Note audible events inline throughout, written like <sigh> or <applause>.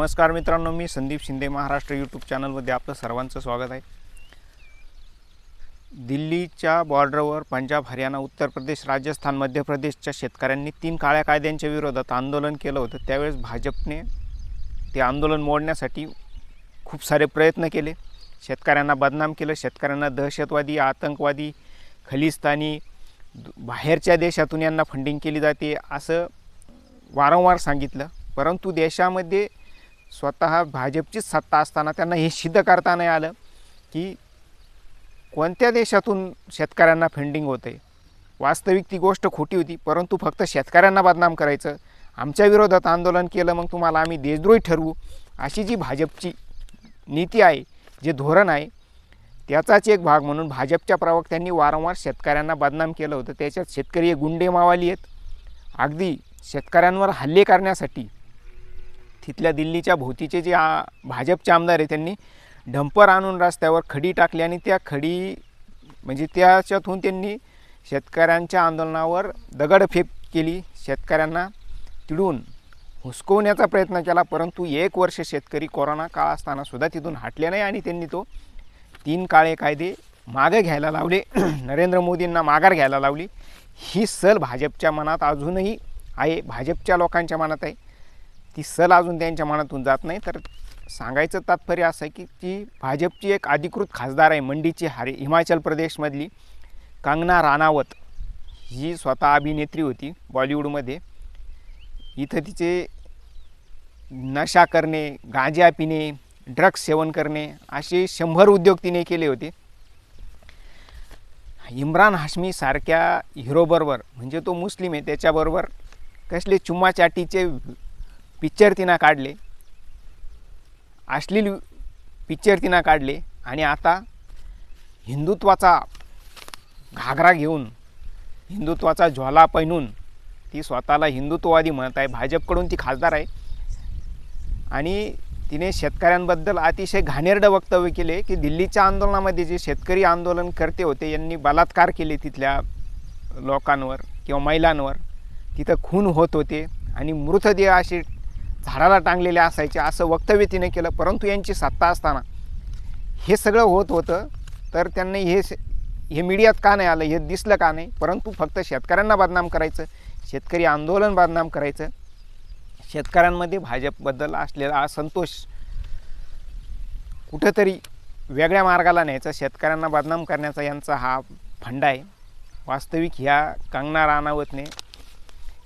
नमस्कार मित्रांनो मी संदीप शिंदे महाराष्ट्र यूट्यूब चॅनलमध्ये आपलं सर्वांचं स्वागत आहे. दिल्लीच्या बॉर्डरवर पंजाब हरियाणा उत्तर प्रदेश राजस्थान मध्य प्रदेशच्या शेतकऱ्यांनी तीन काळ्या कायद्यांच्या विरोधात आंदोलन केलं होतं. त्यावेळेस भाजपने ते आंदोलन मोडण्यासाठी खूप सारे प्रयत्न केले. शेतकऱ्यांना बदनाम केलं शेतकऱ्यांना दहशतवादी आतंकवादी खलिस्तानी दु- बाहेरच्या देशातून यांना फंडिंग केली जाते असं वारंवार सांगितलं. परंतु देशामध्ये स्वतः भाजपचीच सत्ता असताना त्यांना हे सिद्ध करता नाही आलं की कोणत्या देशातून शेतकऱ्यांना फंडिंग होते वास्तविक ती गोष्ट खोटी होती परंतु फक्त शेतकऱ्यांना बदनाम करायचं. आमच्या विरोधात आंदोलन केलं मग तुम्हाला आम्ही देशद्रोही ठरवू. अशी जी भाजपची नीती आहे जे धोरण आहे त्याचाच एक भाग म्हणून भाजपच्या प्रवक्त्यांनी वारंवार शेतकऱ्यांना बदनाम केलं होतं. त्याच्यात शेतकरी गुंडे मावाली आहेत. अगदी शेतकऱ्यांवर हल्ले करण्यासाठी तिथल्या दिल्लीच्या भोवतीचे जे आ भाजपचे आमदार आहे त्यांनी डंपर आणून रस्त्यावर खडी टाकली आणि त्या खडी म्हणजे त्याच्यातून त्यांनी शेतकऱ्यांच्या आंदोलनावर दगडफेक केली. शेतकऱ्यांना तिडून हुसकवण्याचा प्रयत्न केला परंतु एक वर्ष शेतकरी कोरोना काळ असताना सुद्धा तिथून हटले नाही आणि त्यांनी तो तीन काळे कायदे मागे घ्यायला लावले. <clears throat> नरेंद्र मोदींना माघार घ्यायला लावली. ही सल भाजपच्या मनात अजूनही आहे भाजपच्या लोकांच्या मनात आहे. ती सल अजून त्यांच्या मनातून जात नाही. तर सांगायचं तात्पर्य असं आहे की ती भाजपची एक अधिकृत खासदार आहे मंडीची हारे हिमाचल प्रदेशमधली कंगना राणावत. ही स्वतः अभिनेत्री होती बॉलिवूडमध्ये. इथं तिचे नशा करणे गांजा पिणे ड्रग्स सेवन करणे असे शंभर उद्योग तिने केले होते. इम्रान हाशमी सारख्या हिरोबरोबर म्हणजे तो मुस्लिम आहे त्याच्याबरोबर कसले चुम्माचाटीचे पिक्चर तिनं काढले. अश्लील पिक्चर तिनं काढले आणि आता हिंदुत्वाचा घागरा घेऊन हिंदुत्वाचा ज्वाला पैनून ती स्वतःला हिंदुत्ववादी म्हणत आहे. भाजपकडून ती खासदार आहे. आणि तिने शेतकऱ्यांबद्दल अतिशय घाणेरडं वक्तव्य केले की दिल्लीच्या आंदोलनामध्ये जे शेतकरी आंदोलन करते होते यांनी बलात्कार केले तिथल्या लोकांवर किंवा महिलांवर. तिथं खून होत होते आणि मृतदेह असे झाडाला टांगलेले असायचे असं वक्तव्य तिने केलं. परंतु यांची सत्ता असताना हे सगळं होत होतं तर त्यांनी हे स- हे मीडियात का नाही आलं हे दिसलं का नाही? परंतु फक्त शेतकऱ्यांना बदनाम करायचं शेतकरी आंदोलन बदनाम करायचं. शेतकऱ्यांमध्ये भाजपबद्दल असलेला असंतोष कुठंतरी वेगळ्या मार्गाला न्यायचा शेतकऱ्यांना बदनाम करण्याचा यांचा हा फंडा आहे. वास्तविक ह्या कंगना राणावतने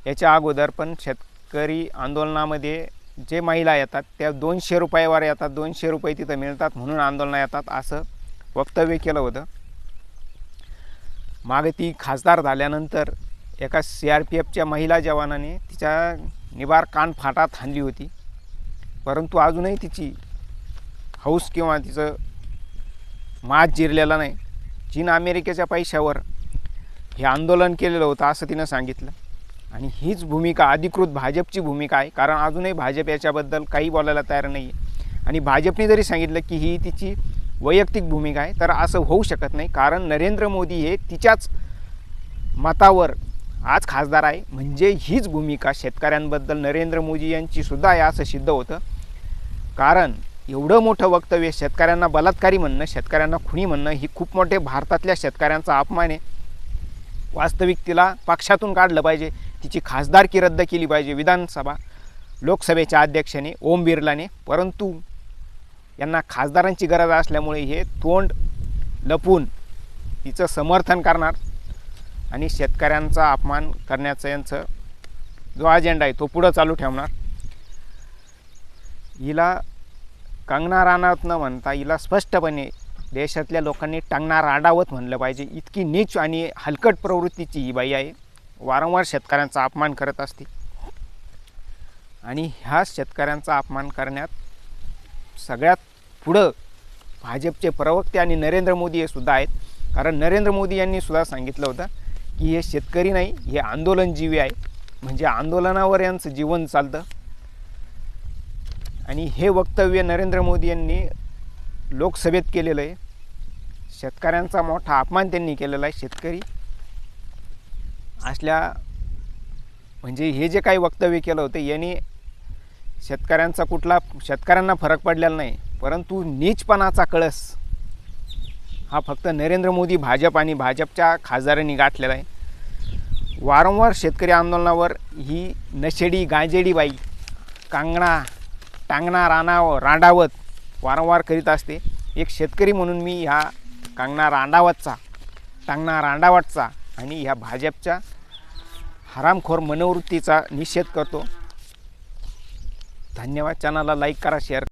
याच्या अगोदर पण शेत शेतकरी आंदोलनामध्ये जे महिला येतात त्या दोनशे रुपयावर येतात दोनशे रुपये तिथं मिळतात म्हणून आंदोलनं येतात असं वक्तव्य केलं होतं. मागे ती खासदार झाल्यानंतर एका सी आर पी एफच्या महिला जवानाने तिच्या निबार कान फाटात हाणली होती. परंतु अजूनही तिची हौस किंवा तिचं मात जिरलेला नाही. चीन अमेरिकेच्या पैशावर हे आंदोलन केलेलं होतं असं तिनं सांगितलं. आणि हीच भूमिका अधिकृत भाजपची भूमिका आहे. कारण अजूनही भाजप याच्याबद्दल काही बोलायला तयार नाही आहे आणि भाजपने जरी सांगितलं की ही तिची वैयक्तिक भूमिका आहे तर असं होऊ शकत नाही. कारण नरेंद्र मोदी हे तिच्याच मतावर आज खासदार आहे. म्हणजे हीच भूमिका शेतकऱ्यांबद्दल नरेंद्र मोदी यांचीसुद्धा आहे असं सिद्ध होतं. कारण एवढं मोठं वक्तव्य शेतकऱ्यांना बलात्कारी म्हणणं शेतकऱ्यांना खुणी म्हणणं ही खूप मोठे भारतातल्या शेतकऱ्यांचा अपमान आहे. वास्तविकतेला पक्षातून काढलं पाहिजे. तिची खासदारकी रद्द केली पाहिजे विधानसभा लोकसभेच्या अध्यक्षाने ओम बिर्लाने. परंतु यांना खासदारांची गरज असल्यामुळे हे तोंड लपून तिचं समर्थन करणार आणि शेतकऱ्यांचा अपमान करण्याचं यांचं जो अजेंडा आहे तो पुढं चालू ठेवणार. हिला कंगना राणावत न म्हणता हिला स्पष्टपणे देशातल्या लोकांनी टांगणार आडावत म्हणलं पाहिजे. इतकी नीच आणि हलकट प्रवृत्तीची ही बाई आहे. वारंवार शेतकऱ्यांचा अपमान करत असते आणि ह्या शेतकऱ्यांचा अपमान करण्यात सगळ्यात पुढं भाजपचे प्रवक्ते आणि नरेंद्र मोदी हे सुद्धा आहेत. कारण नरेंद्र मोदी यांनी सुद्धा सांगितलं होतं की हे शेतकरी नाही हे आंदोलनजीवी आहे. म्हणजे आंदोलनावर यांचं जीवन चालतं. आणि हे वक्तव्य नरेंद्र मोदी यांनी लोकसभेत केलेलं आहे. शेतकऱ्यांचा मोठा अपमान त्यांनी केलेला आहे. शेतकरी असल्या म्हणजे हे जे काही वक्तव्य केलं होतं यांनी शेतकऱ्यांचा कुठला शेतकऱ्यांना फरक पडलेला नाही. परंतु नीचपणाचा कळस हा फक्त नरेंद्र मोदी भाजप आणि भाजपच्या खासदारांनी गाठलेला आहे. वारंवार शेतकरी आंदोलनावर ही नशेडी गांजेडी बाई कांगणा टांगणा राणाव रांडावत वारंवार करीत असते. एक शेतकरी म्हणून मी ह्या कांगणा रांडावतचा टांगणा रांडावतचा आणि ह्या भाजपच्या हरामखोर मनोवृत्तीचा निषेध करतो. धन्यवाद. चॅनलला लाईक करा शेअर